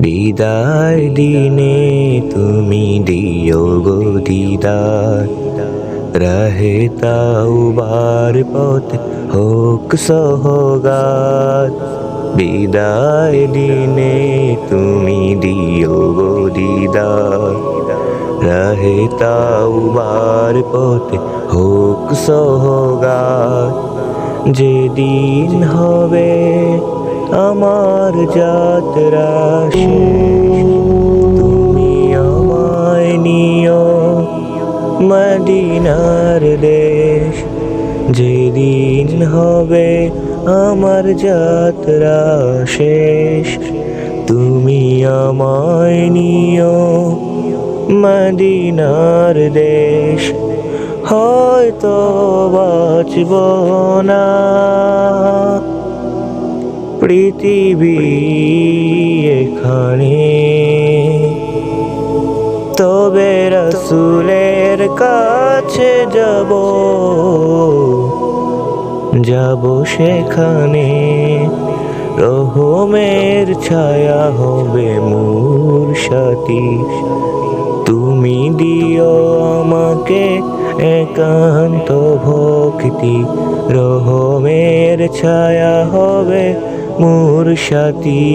বিদায় দিনে তুমি দিও গো দিদার। রহে তাও বার পথ হোক সহগাত। বিদায় দিনে তুমি দিও গো দিদার। রহে তাও বার পথ হোক সহগাত যেদিন হবে আমার যাত্রা তুমি আমায় নিও মদিনার দেশ। যেদিন হবে আমার যাত্রা শেষ। তুমি আমায় নিও মদিনার দেশ। হয়তো বাঁচব না। পৃথিবী এখানে। তবে রসুলের কাছে যাব। যাব সেখানে। রহমের ছায়া হবে মূর সাথী তুমি দিও আমাকে একান্ত ভক্তি। রহমের ছায়া হবে মোর সাথী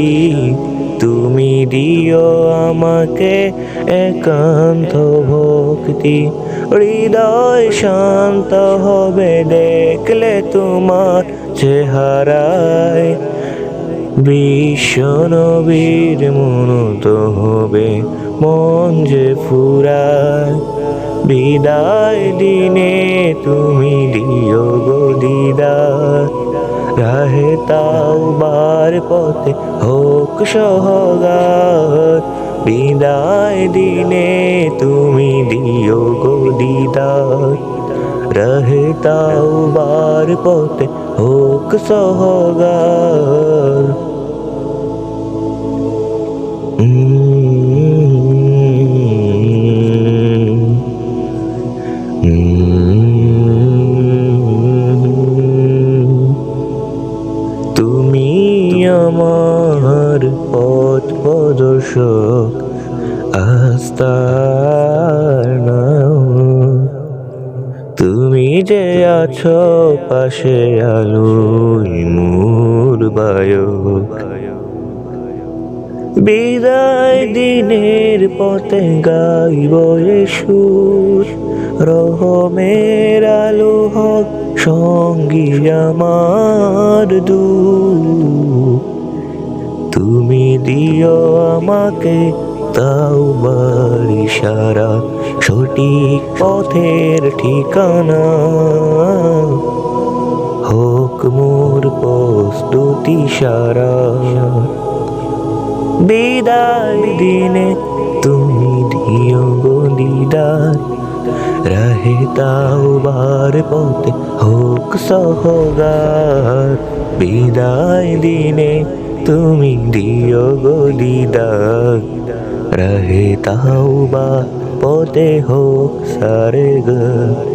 তুমি দিও আমাকে একান্ত ভক্তি। হৃদয় শান্ত হবে, দেখলে তোমার চেহারায় বিশ্বনবীর মনত হবে। মন যে ফুরায়, বিদায় দিনে তুমি দিও গো দিদার। রাহে তাও বার পথে হোক সহগার বিদায় দিনে তুমি দিও গো দিদার। রহে তাও বার পথে হোক সহগার। তুমি আমার পথ প্রদর্শক। আস্তার নাও তুমি যে আছো পাশে আলোই মোর বায়ক। বিদায় দিনের পথে গাইব সুর। রহমের আলো হক সঙ্গী আমার দু তুমি দিও আমাকে তাও সারা সঠিক পথের ঠিকানা। হোক মোর প্রস্তুতি সারা। বিদায় দিনে তুমি দিও গো দিদার, রহে তাও বার পথে হোক সহগার। বিদায় দিনে তুমি দিও গো দিদার রহে তাও বা পথে হোক সারে গর